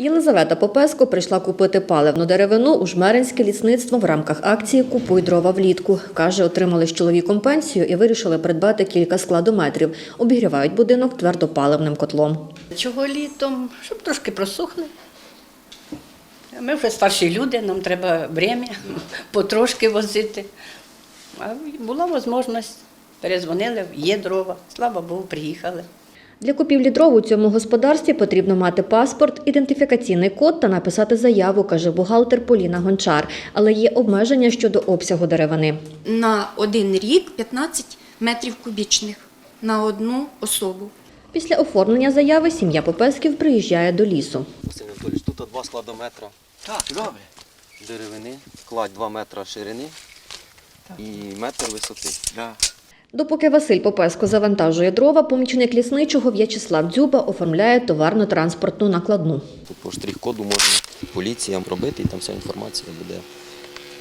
Єлизавета Попеско прийшла купити паливну деревину у жмеринське лісництво в рамках акції Купуй дрова влітку. Каже, отримали з чоловіком пенсію і вирішили придбати кілька складометрів. Обігрівають будинок твердопаливним котлом. Чого літом? Щоб трошки просохли. Ми вже старші люди, нам треба время потрошки возити. А була можливість, перезвонили, є дрова. Слава Богу, приїхали. Для купівлі дров у цьому господарстві потрібно мати паспорт, ідентифікаційний код та написати заяву, каже бухгалтер Поліна Гончар. Але є обмеження щодо обсягу деревини. на один рік 15 метрів кубічних на одну особу. Після оформлення заяви сім'я Попесків приїжджає до лісу. Василь Анатолійович, тут два складометра Так, добре. деревини, кладь 2 метра ширини і метр висоти. Да. Допоки Василь Попеско завантажує дрова, помічник лісничого В'ячеслав Дзюба оформляє товарно-транспортну накладну. По штрих-коду можна поліціям робити, і там вся інформація буде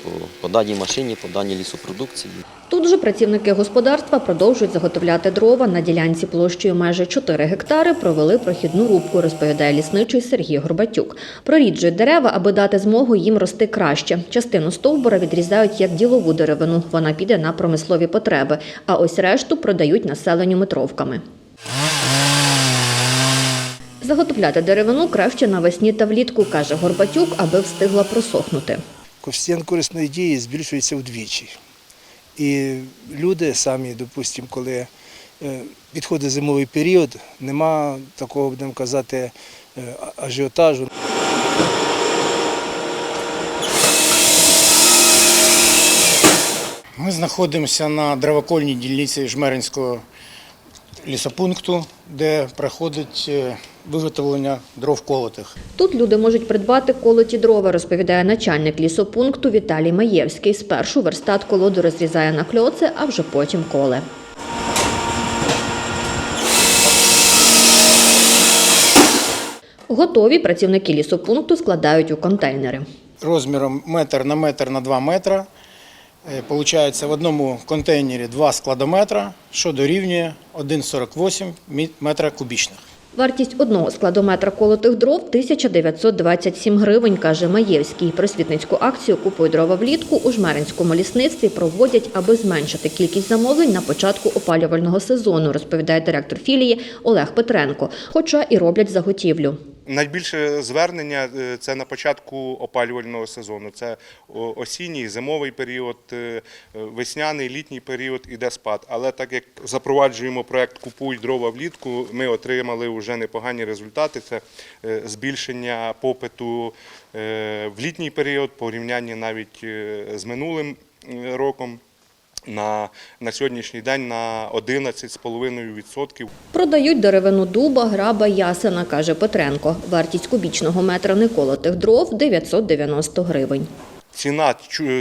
по, по даній машині, по даній лісопродукції. Тут же працівники господарства продовжують заготовляти дрова. На ділянці площею майже 4 гектари провели прохідну рубку, розповідає лісничий Сергій Горбатюк. Проріджують дерева, аби дати змогу їм рости краще. Частину стовбура відрізають як ділову деревину. Вона піде на промислові потреби. А ось решту продають населенню метровками. Заготовляти деревину краще навесні та влітку, каже Горбатюк, аби встигла просохнути. Коефіцієнт корисної дії збільшується вдвічі. І люди самі, допустимо, коли е, підходить зимовий період, нема такого, будемо казати, е, ажіотажу. Ми знаходимося на дровокольній дільниці Жмеринського лісопункту, де проходить е, виготовлення дров колотих. Тут люди можуть придбати колоті дрова, розповідає начальник лісопункту Віталій Маєвський. Спершу верстат колоду розрізає на кльоци, а вже потім коле. Готові працівники лісопункту складають у контейнери. Розміром метр на метр на 2 метра. Е, Получається в одному контейнері 2 складометра, що дорівнює 1,48 метра кубічних. Вартість одного складометра колотих дров 1927 гривень, каже Маєвський. Просвітницьку акцію «Купуй дрова влітку» у Жмеринському лісництві проводять, аби зменшити кількість замовлень на початку опалювального сезону, розповідає директор філії Олег Петренко. Хоча і роблять заготівлю. Найбільше звернення е, це на початку опалювального сезону. Це осінній, зимовий період, е, весняний, літній період іде спад. Але так як запроваджуємо проект Купуй дрова влітку, ми отримали вже непогані результати. Це е, збільшення попиту в літній період, порівнянні навіть з минулим роком. На, на сьогоднішній день на 11,5%. Продають деревину дуба, граба, ясена, каже Петренко. Вартість кубічного метра неколотих дров 990 гривень. Ціна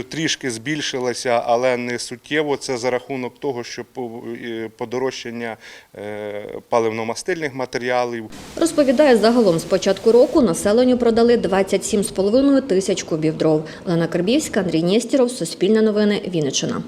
трішки збільшилася, але не суттєво. Це за рахунок того, що по- подорожчання е, паливно-мастильних матеріалів. Розповідає, загалом з початку року населенню продали 27,5 тисяч кубів дров. Лена Карбівська, Андрій Нєстіров, Суспільне новини, Вінниччина.